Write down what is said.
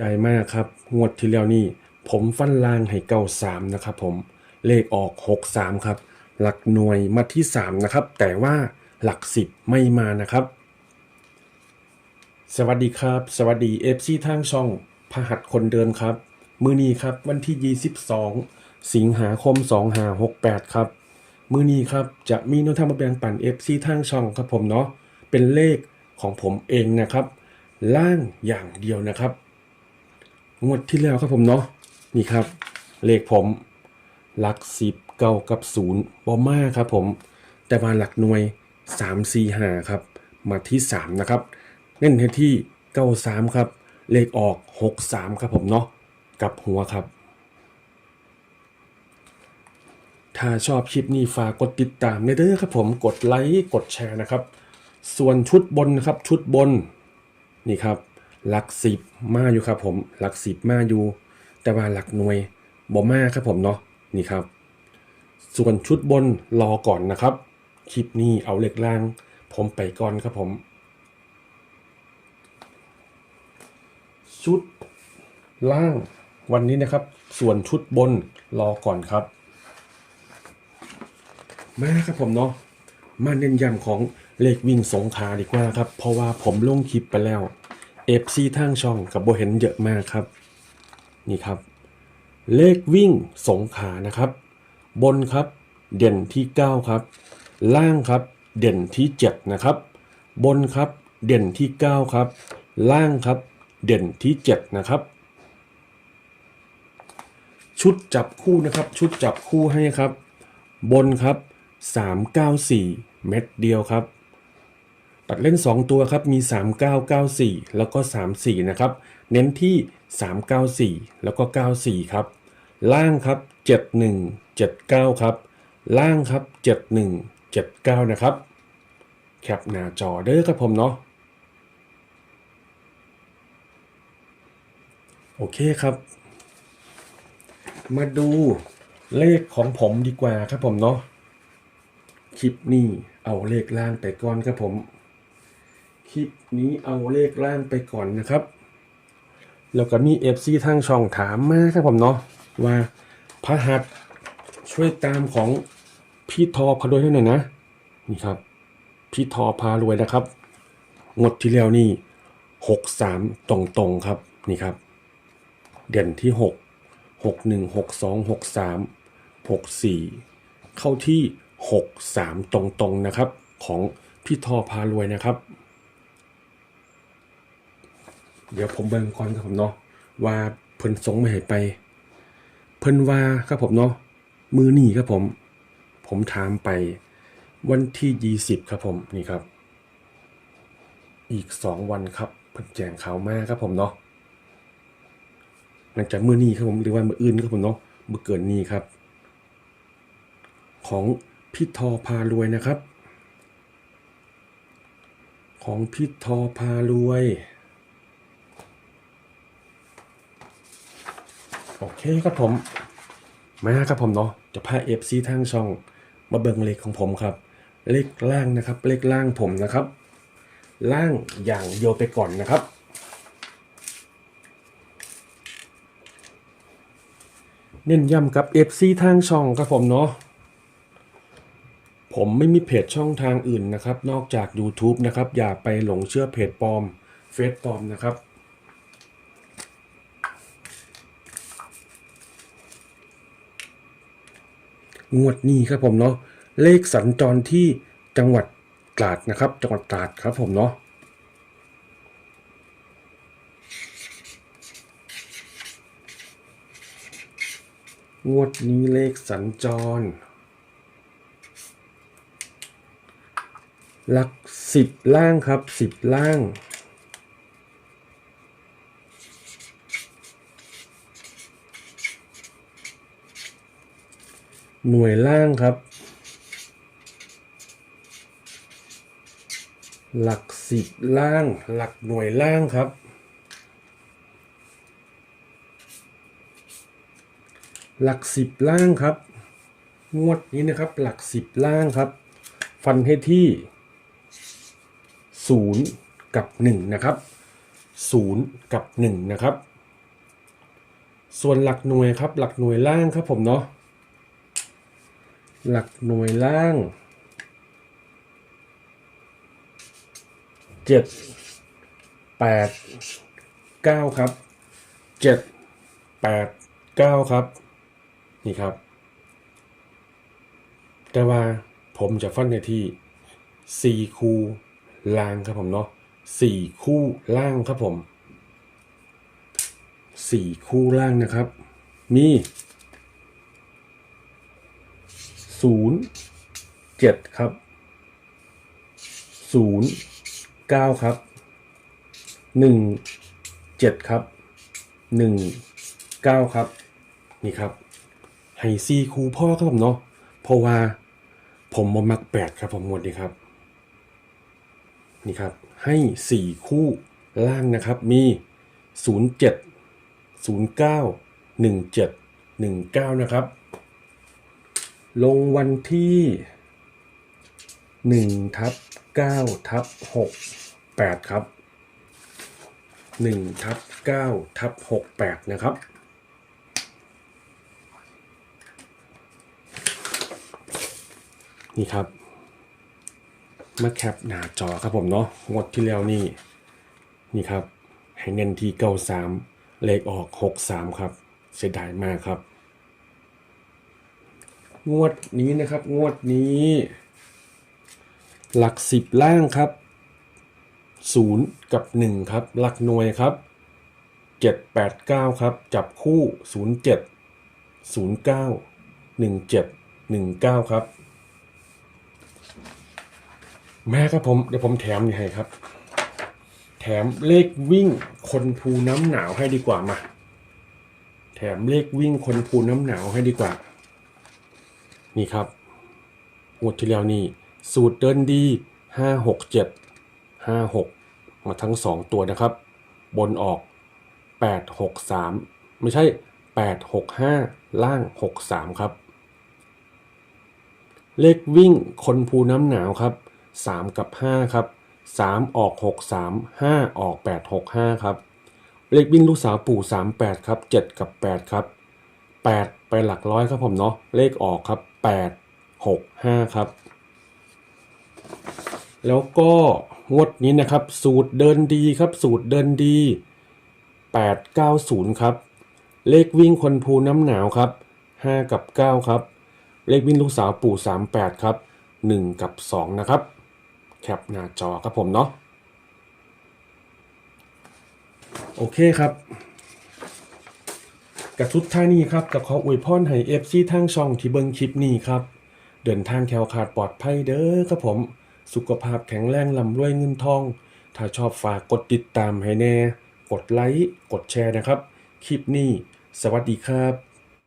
ใจมากครับ งวดที่แล้วนี่ ผมฟันล่างให้เก้าสามนะครับผมเลขออกหกสามครับ หลักหน่วยมาที่สามนะครับ แต่ว่าหลักสิบไม่มานะครับ สวัสดีครับ สวัสดีเอฟซีทางช่องพหัสคนเดินครับ มือนี้ครับวันที่ 22 สิงหาคม 2568 ครับ มือนี้ครับจะมีนวทางมาแบ่งปัน FC ทางช่องครับผมเนาะเป็นเลขของผมเองนะครับ ล่างอย่างเดียวนะครับ งวดที่แล้วครับผมเนาะนี่ครับ เลขผมหลักสิบเก้ากับศูนย์บอมาครับผมแต่มาหลักหน่วย3 4 5ครับ มาที่3นะครับเน้นให้ที่93ครับ เลขออก63ครับผมเนาะกับหัวครับ ถ้าชอบคลิปนี้ฝากกดติดตามในเด้อครับผมกดไลค์กดแชร์นะครับ ส่วนชุดบนนะครับชุดบนนี่ครับ หลักสิบมาอยู่ครับผมหลักสิบมาอยู่ แต่ว่าหลักหน่วยบ่มาครับผมเนาะนี่ครับ ส่วนชุดบนรอก่อนนะครับ คลิปนี้เอาเล็กล่าง ผมไปก่อนครับผม ชุดล่างวันนี้นะครับ ส่วนชุดบนรอก่อนครับ มาครับผมเนาะมาเน้นย้ำของเลขวิ่งสงขาดีกว่าครับ เพราะว่าผมลงคลิปไปแล้ว เอฟซีทางช่องกับโบเห็นเยอะมากครับ นี่ครับ เลขวิ่งสงขานะครับ บนครับเด่นที่ 9 ครับ ล่างครับ เด่นที่ 7 นะครับ บนครับเด่นที่ 9 ครับ ล่างครับ เด่นที่ 7 นะครับ ชุดจับคู่นะครับ ชุดจับคู่ให้ครับ บนครับ 394 เม็ดเดียวครับ ตัดเล่น 2 ตัวครับมี 3994 แล้วก็ 34 นะครับ เน้นที่ 394 แล้วก็ 94 ครับ ล่างครับ 7179 ครับ ล่างครับ 7179 นะครับ แคปหน้าจอเด้อครับผมเนาะโอเคครับ มาดูเลขของผมดีกว่าครับผมเนาะคลิปนี้เอาเลขล่างไปก่อนครับผม คลิปนี้เอาเลขล่างไปก่อนนะครับ แล้วก็มี FC ทางช่องถามมาครับผมเนาะว่าพระหัสช่วยตามของพี่ทอพารวยให้หน่อยนะ นี่ครับ พี่ทอพารวยนะครับ งดที่แล้วนี่หกสามตรงๆครับ นี่ครับ เด่นที่หกหกหนึ่งหกสองหกสามหกสี่เข้าที่หกสามตรงๆนะครับ ของพี่ทอพารวยนะครับ เดี๋ยวผมเบิ่งก่อนครับผมเนาะว่าเพิ่นส่งมาให้ไป เพิ่นว่าครับผมเนาะมือนี่ครับผม ผมถามไปวันที่ยี่สิบครับผมนี่ครับ อีกสองวันครับเพิ่นแจ้งข่าวมาครับผมเนาะหลังจากมือนี้ครับผมหรือว่ามืออื่นครับผมเนาะมือเกินนี้ครับ ของพี่ทอพารวยนะครับ ของพี่ทอพารวย โอเคครับผม มาครับผมเนาะจะพาเอฟซีทางช่อง มาเบิ่งเลขของผมครับ เลขล่างนะครับ เลขล่างผมนะครับ ล่างอย่างเดียวไปก่อนนะครับเน้นย้ำกับ FC ทางช่องครับผมเนาะ ผมไม่มีเพจช่องทางอื่นนะครับ นอกจาก YouTube นะครับ อย่าไปหลงเชื่อเพจปลอมเฟซปลอมนะครับ งวดนี้ครับผมเนาะเลขสัญจรที่จังหวัดตราดนะครับ จังหวัดตราดครับผมเนาะงวดนี้เลขสัญจร หลักสิบล่างครับสิบล่าง หน่วยล่างครับ หลักสิบล่าง หลักหน่วยล่างครับ หลักสิบล่างครับ งวดนี้นะครับ หลักสิบล่างครับ ฟันให้ที่ศูนย์กับหนึ่งนะครับศูนย์กับหนึ่งนะครับ ส่วนหลักหน่วยครับ หลักหน่วยล่างครับผมเนาะ หลักหน่วยล่างเจ็ดแปดเก้าครับเจ็ดแปดเก้าครับ นี่ครับ แต่ว่าผมจะฟันในที่สี่คู่ล่างครับผมเนาะสี่คู่ล่างครับผมสี่คู่ล่างนะครับ มี ศูนย์เจ็ดครับศูนย์เก้าครับหนึ่งเจ็ดครับหนึ่งเก้าครับ นี่ครับไฮซี่คูพ่อครับผมเนาะเพราะว่าผมมามักแปดครับผมหมดนี่ครับ นี่ครับ ให้สี่คู่ล่างนะครับ มีศูนย์เจ็ดศูนย์เก้าหนึ่งเจ็ดหนึ่งเก้านะครับ ลงวันที่หนึ่งทับเก้าทับหกแปดครับหนึ่งทับเก้าทับหกแปดนะครับ นี่ครับ มาแคปหน้าจอครับผมเนาะงดที่แล้วนี่ นี่ครับ ให้เน้นที่เก้าสามเลขออกหกสามครับ เสียดายมากครับ งวดนี้นะครับ งวดนี้ หลักสิบล่างครับศูนย์กับหนึ่งครับ หลักหน่วยครับเจ็ดแปดเก้าครับ จับคู่ศูนย์เจ็ดศูนย์เก้าหนึ่งเจ็ดหนึ่งเก้าครับ แม่ครับผม เดี๋ยวผมแถมให้ครับ แถมเลขวิ่งคนภูน้ำหนาวให้ดีกว่ามา แถมเลขวิ่งคนภูน้ำหนาวให้ดีกว่า นี่ครับงวดที่แล้วนี่สูตรเดินดีห้าหกเจ็ดห้าหกมาทั้งสองตัวนะครับ บนออกแปดหกสามไม่ใช่แปดหกห้าล่างหกสามครับ เลขวิ่งคนภูน้ำหนาวครับสามกับห้าครับสามออกหกสามห้าออกแปดหกห้าครับ เลขวิ่งลูกสาวปู่สามแปดครับเจ็ดกับแปดครับแปดไปหลักร้อยครับผมเนาะเลขออกครับ แปดหกห้าครับ แล้วก็งวดนี้นะครับ สูตรเดินดีครับ สูตรเดินดี 890 ครับ เลขวิ่งคนภูน้ำหนาวครับ 5 กับ 9 ครับ เลขวิ่งลูกสาวปู่ 38 ครับ 1 กับ 2 นะครับ แคปหน้าจอครับผมเนาะโอเคครับ กับทุดท่านี้ครับกับขออวยพรให้เอฟซีทั้งช่องที่เบิ่งคลิปนี้ครับ เดินทางแคล้วขาดปลอดภัยเด้อครับผม สุขภาพแข็งแรงลำรวยเงินทอง ถ้าชอบฝากกดติดตามให้แน่ กดไลค์ กดแชร์นะครับ คลิปนี้ สวัสดีครับ